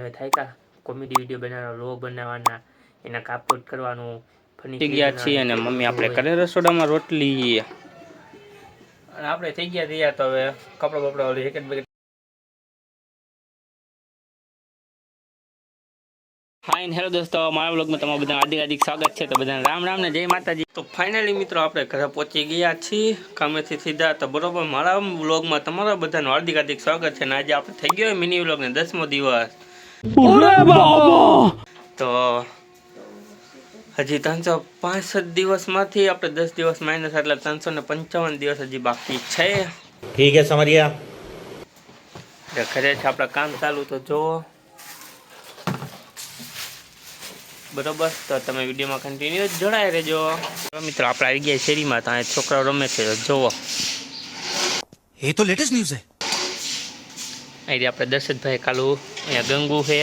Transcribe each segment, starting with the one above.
હવે થાય કા? કોમેડી વીડિયો બનાવવાનો વ્લોગ બનાવવાના એના કાપકૂટ કરવાનું ફની થઈ ગયા છીએ અને મમ્મી આપણે કરે રસોડામાં રોટલી અને આપણે થઈ ગયા તૈયાર તો હવે કપડા બપડા ઓલી જેકેટ બેકેટ. ફાઇન હેલો દોસ્તો મારા બ્લોગમાં તમારું બધા હાર્દિક હાર્દિક સ્વાગત છે. તો બધાને રામ રામ ને જય માતાજી. તો ફાઇનલી મિત્રો આપણે ઘરે પહોંચી ગયા છીએ. કામેથી સીધા તો બરોબર મારા બ્લોગમાં તમારા બધાનું હાર્દિક હાર્દિક સ્વાગત છે. અને આજે આપણે થઈ ગયો મિની બ્લોગને દસમો દિવસ. તો હજી ત્રણસો પાંસઠ દિવસમાંથી આપણે દસ દિવસ માઇનસ એટલે ત્રણસો ને પંચાવન દિવસ હજી બાકી છે. ઠીક છે સમરિયા. ઘરે છે આપણે કામ ચાલુ તો જુઓ. બરોબર? તો તમે વિડીયોમાં કન્ટિન્યુ જોડાઈ રહેજો. મિત્રો આપણે આવી ગયા શેરીમાં ત્યાં છોકરાઓ રમે છે જુઓ. એ તો લેટેસ્ટ ન્યૂઝ છે. અહીં આપણે દર્શનભાઈ કાલુ અહીંયા ગંગુ છે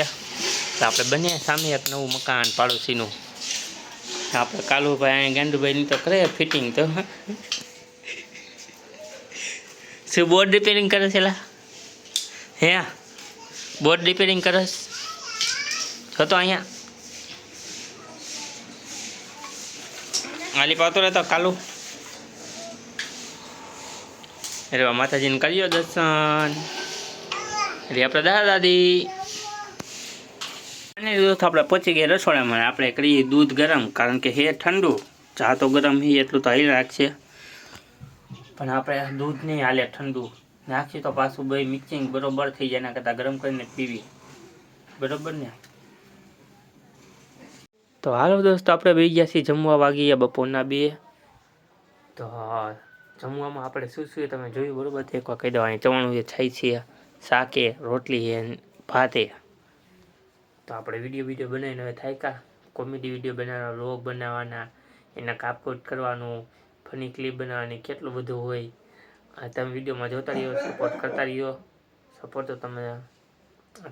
તો આપણે બને સામે એક નવું મકાન પાડોશીનું આપણે કાલુભાઈ અહીંયા ગાંડુભાઈની તો કરે ફિટિંગ તો શું બોર્ડ રિપેરિંગ કરે છે લા હે બોર્ડ રિપેરિંગ કરે છે? છો તો અહીંયા આલી પાવતો રહેતો કાલુ અરે વાહ, માતાજીને કર્યો દર્શન અરે આપણે દાદા દાદી અને દોસ્ત આપણે પહોંચી ગયા રસોડામાં, આપણે કરીએ દૂધ ગરમ, કારણ કે હે ઠંડુ. ચા તો ગરમ હી, એટલું તો હાઈ રાખશે. પણ આપણે દૂધ નહીં હાલે, ઠંડુ. નાખીએ તો પાછું ભાઈ મિક્સિંગ બરોબર થઈ જાય, એના કરતાં ગરમ કરીને પીવી. બરોબર ને? તો હાલો દોસ્તો, આપણે બે ગયા છીએ જમવા વાગી ગયા બપોરના બે. તો જમવામાં આપણે શું શું તમે જોયું બરોબર? એક એકવાર કહી દો અહીં ચવાણું છે છાઈ છે, શાકે, રોટલી છે ભાત. તો આપણે વીડિયો વીડિયો બનાવીને હવે થાય કા? કોમેડી વીડિયો બનાવવાના વ્લોગ બનાવવાના એના કાપકૂટ કરવાનું ફની ક્લિપ બનાવવાની કેટલું બધું હોય. આ તમે વિડીયોમાં જોતા રહ્યો સપોર્ટ કરતા રહ્યો. સપોર્ટ તો તમે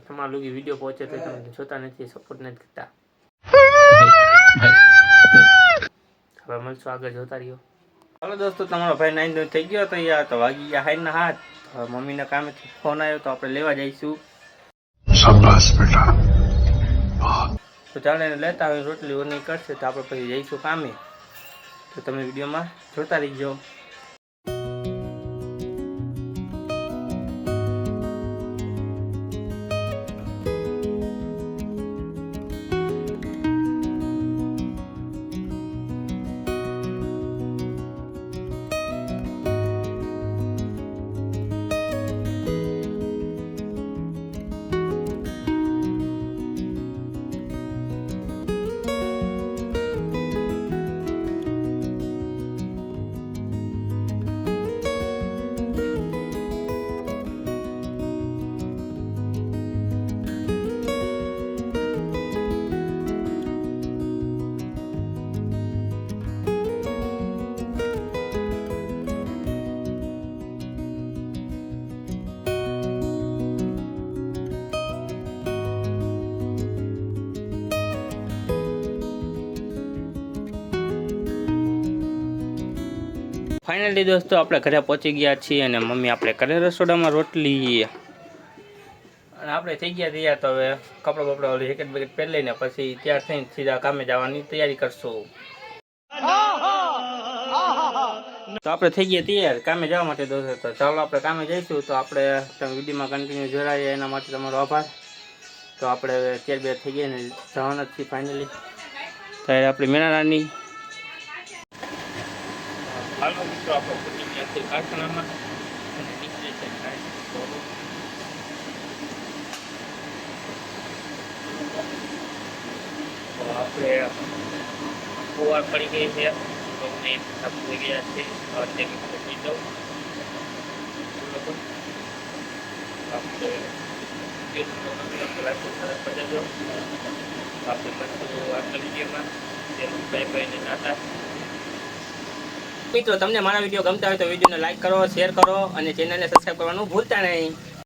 તમારા લોકો વીડિયો પહોંચે તો તમે જોતા નથી સપોર્ટ નથી કરતા. હવે મળશું આગળ જોતા રહ્યો. હલો દોસ્તો તમારો ભાઈ નાઈન થઈ ગયો તો યાર તો વાગી ગયા હાઈના હાથ. હવે મમ્મીના કામેથી ફોન આવ્યો તો આપણે લેવા જઈશું. તો ચાલો એને લેતા હોય રોટલી ઓની કરશે તો આપણે પછી જઈશું કામે. તો તમે વિડીયોમાં જોતા રહીજો. ફાઇનલી દોસ્તો, આપણે ઘરે પહોંચી ગયા છીએ અને મમ્મી આપણે ઘરે રસોડામાં રોટલી. અને આપણે થઈ ગયા તૈયાર તો હવે કપડો બપડો ઓલી જેકેટ બેકેટ પહેરી લઈને પછી તૈયાર થઈને સીધા કામે જવાની તૈયારી કરશું. તો આપણે થઈ ગયા તૈયાર કામે જવા માટે દોસ્તો. તો ચાલો આપણે કામે જઈશું. તો આપણે તમે વિડીયોમાં કન્ટિન્યુ જોડાઈએ. એના માટે તમારો આભાર. તો આપણે ચેર બે થઈ ગયા ને જવાના જ છીએ ફાઇનલી ત્યારે આપણે મેનારાની હાલમાં મિત્રો આપણે કારખાનામાં અને નીકળે છે. તો આપણે પડી ગઈ છે. તો મને થઈ ગયા છે પહોંચી જાઉં બરોબર આપણે આપણે પછી આગળ વિડીયોમાં તેનું ભાઈ ભાઈને નાતા મિત્રો, તમને મારા વીડિયો ગમતા હોય તો વિડીયોને લાઈક કરો શેર કરો અને ચેનલને સબસ્ક્રાઈબ કરવાનું ભૂલતા નહીં.